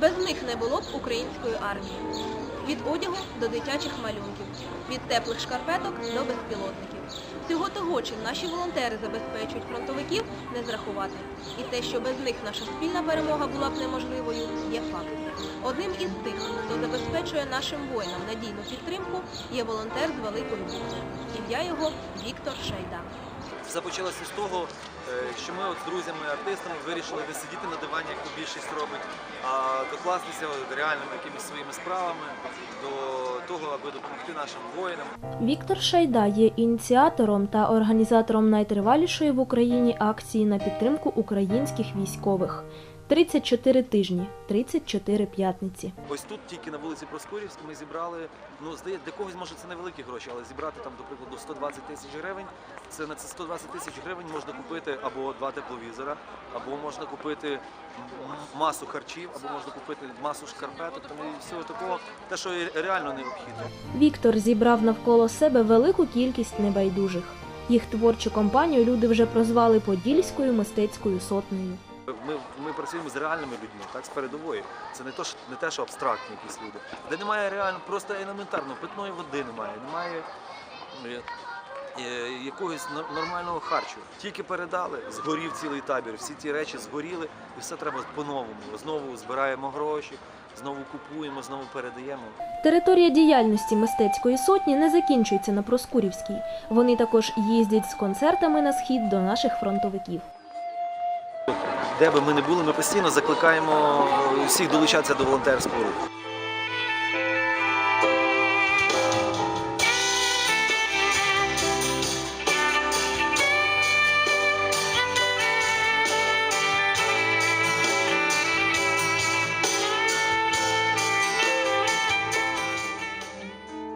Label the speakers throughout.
Speaker 1: Без них не було б української армії. Від одягу до дитячих малюнків, від теплих шкарпеток до безпілотників. Всього того, чим наші волонтери забезпечують фронтовиків, не зрахувати. І те, що без них наша спільна перемога була б неможливою, є факт. Одним із тих, хто забезпечує нашим воїнам надійну підтримку, є волонтер з Великої Бухти. Ім'я його Віктор Шайда.
Speaker 2: Все почалося з того, е, що ми от з друзями-артистами вирішили не сидіти на дивані, як то більшість робить, а докластися реальними якимись своїми справами до того, аби допомогти нашим воїнам.
Speaker 3: Віктор Шайда є ініціатором та організатором найтривалішої в Україні акції на підтримку українських військових. 34 тижні, 34 п'ятниці.
Speaker 2: Ось тут тільки на вулиці Проскурівській ми зібрали, ну здається, для когось може це невеликі гроші, але зібрати там, до прикладу, 120 тисяч гривень. Це на це 120 тисяч гривень можна купити або два тепловізора, або можна купити масу харчів, або можна купити масу шкарпеток, там і всього такого, те, що реально необхідно.
Speaker 3: Віктор зібрав навколо себе велику кількість небайдужих. Їх творчу компанію люди вже прозвали Подільською мистецькою сотнею.
Speaker 2: Ми, ми працюємо з реальними людьми, так, з передової. Це не, то, що- не те, що абстрактні якісь люди. Де немає реально, просто елементарно, питної води немає, немає е, е, якогось нормального харчу. Тільки передали, згорів цілий табір, всі ті речі згоріли, і все треба по-новому. Знову збираємо гроші, знову купуємо, знову передаємо.
Speaker 3: Територія діяльності мистецької сотні не закінчується на Проскурівській. Вони також їздять з концертами на схід до наших фронтовиків.
Speaker 2: Де би ми не були, ми постійно закликаємо всіх долучатися до волонтерського руху.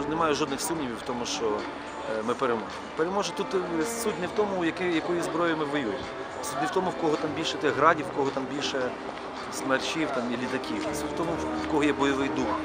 Speaker 2: Немає жодних сумнівів в тому, що е, ми переможемо. Переможе тут е, суть не в тому, якою, якою зброєю ми воюємо. Суть не в тому, в кого там більше тих градів, в кого там більше смерчів там, і літаків. Суть в тому, в кого є бойовий дух.